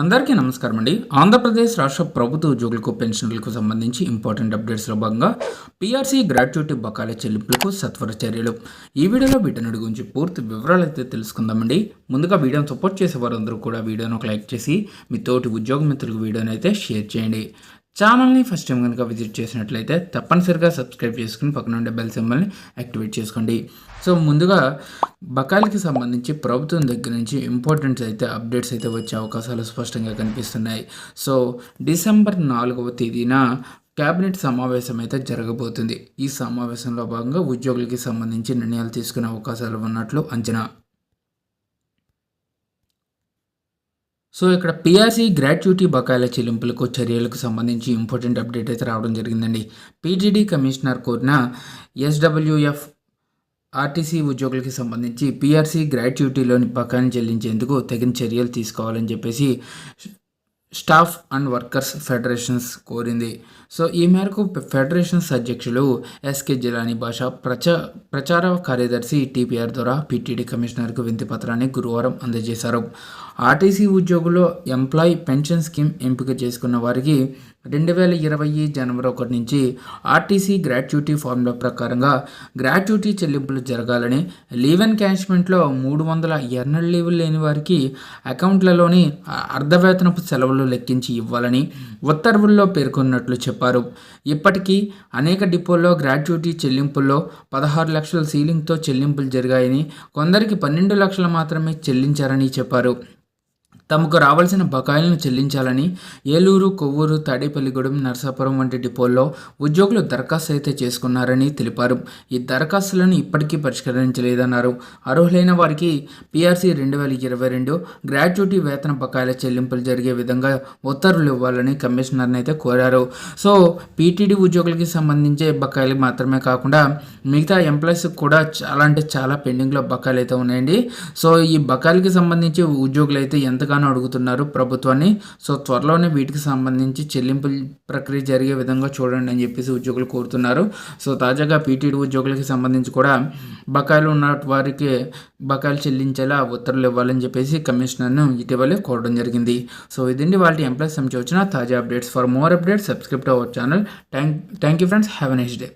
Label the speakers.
Speaker 1: అందరికీ నమస్కారం అండి ఆంధ్రప్రదేశ్ రాష్ట్ర ప్రభుత్వ ఉద్యోగులకు పెన్షన్లకు సంబంధించి ఇంపార్టెంట్ అప్డేట్స్లో భాగంగా పీఆర్సీ గ్రాట్యుటీ బకాయిల చెల్లింపులకు సత్వర చర్యలు. ఈ వీడియోలో వీటన్నిటి గురించి పూర్తి వివరాలు అయితే తెలుసుకుందామండి. ముందుగా వీడియోని సపోర్ట్ చేసే వారందరూ కూడా వీడియోను ఒక లైక్ చేసి మీ తోటి ఉద్యోగ మిత్రులకు వీడియోని అయితే షేర్ చేయండి. ఛానల్ని ఫస్ట్ టైం కనుక విజిట్ చేసినట్లయితే తప్పనిసరిగా సబ్స్క్రైబ్ చేసుకుని పక్కన ఉండే బెల్ సింబల్ని యాక్టివేట్ చేసుకోండి. సో ముందుగా బకాయిలకి సంబంధించి ప్రభుత్వం దగ్గర నుంచి ఇంపార్టెంట్స్ అయితే అప్డేట్స్ అయితే వచ్చే అవకాశాలు స్పష్టంగా కనిపిస్తున్నాయి. సో డిసెంబర్ నాలుగవ తేదీన క్యాబినెట్ సమావేశం అయితే జరగబోతుంది. ఈ సమావేశంలో భాగంగా ఉద్యోగులకి సంబంధించి నిర్ణయాలు తీసుకునే అవకాశాలు ఉన్నట్లు అంచనా. సో ఇక్కడ పిఆర్సీ గ్రాట్యుటీ బకాయిల చెల్లింపులకు చర్యలకు సంబంధించి ఇంపార్టెంట్ అప్డేట్ అయితే రావడం జరిగిందండి. పీటీడీ కమిషనర్ కోరిన ఎస్డబ్ల్యూఎఫ్ ఆర్టీసీ ఉద్యోగులకి సంబంధించి పీఆర్సీ గ్రాట్యుటీలోని బకాయిని చెల్లించేందుకు తగిన చర్యలు తీసుకోవాలని చెప్పేసి స్టాఫ్ అండ్ వర్కర్స్ ఫెడరేషన్స్ కోరింది. సో ఈ మేరకు ఫెడరేషన్స్ అధ్యక్షులు ఎస్కే జిలానీ భాష ప్రచ ప్రచార కార్యదర్శి టీపీఆర్ ద్వారా పీటీడీ కమిషనర్కు వింతి పత్రాన్ని గురువారం అందజేశారు. ఆర్టీసీ ఉద్యోగులు ఎంప్లాయీ పెన్షన్ స్కీమ్ ఎంపిక చేసుకున్న వారికి రెండు వేల ఇరవై జనవరి ఒకటి నుంచి ఆర్టీసీ గ్రాట్యుటీ ఫార్ములా ప్రకారంగా గ్రాట్యుటీ చెల్లింపులు జరగాలని లీవ్ అండ్ క్యాష్మెంట్లో మూడు వందల ఎర్నల్ లీవ్ లేని వారికి అకౌంట్లలోని అర్ధవేతనపు సెలవులు లెక్కించి ఇవ్వాలని ఉత్తర్వుల్లో పేర్కొన్నట్లు చెప్పారు. ఇప్పటికీ అనేక డిపోల్లో గ్రాట్యుటీ చెల్లింపుల్లో పదహారు లక్షల సీలింగ్తో చెల్లింపులు జరిగాయని కొందరికి పన్నెండు లక్షలు మాత్రమే చెల్లించారని చెప్పారు. తమకు రావాల్సిన బకాయిలను చెల్లించాలని ఏలూరు కొవ్వూరు తాడేపల్లిగూడెం నరసాపురం వంటి డిపోల్లో ఉద్యోగులు దరఖాస్తు అయితే చేసుకున్నారని తెలిపారు. ఈ దరఖాస్తులను ఇప్పటికీ పరిష్కరించలేదన్నారు. అర్హులైన వారికి పీఆర్సీ రెండు వేల ఇరవై రెండు గ్రాడ్యుటీ వేతన బకాయిల చెల్లింపులు జరిగే విధంగా ఉత్తర్వులు ఇవ్వాలని కమిషనర్ని అయితే కోరారు. సో పీటీడీ ఉద్యోగులకి సంబంధించే బకాయిలు మాత్రమే కాకుండా మిగతా ఎంప్లాయీస్ కూడా చాలా అంటే చాలా పెండింగ్లో బకాయిలు అయితే ఉన్నాయండి. సో ఈ బకాయిలకి సంబంధించి ఉద్యోగులు అయితే ఎంతగానో అడుగుతున్నారు ప్రభుత్వాన్ని. సో త్వరలోనే వీటికి సంబంధించి చెల్లింపు ప్రక్రియ జరిగే విధంగా చూడండి అని చెప్పేసి ఉద్యోగులు కోరుతున్నారు. సో తాజాగా పీటీడీ ఉద్యోగులకి సంబంధించి కూడా బకాయిలు ఉన్న వారికి బకాయిలు చెల్లించేలా ఉత్తర్వులు ఇవ్వాలని చెప్పేసి కమిషనర్ను ఇటీవలే కోరడం జరిగింది. సో ఇదండి వాళ్ళ ఎంప్లాయీస్ సంబంధించి వచ్చిన తాజా updates. For more updates subscribe our channel thank thank you friends have a next day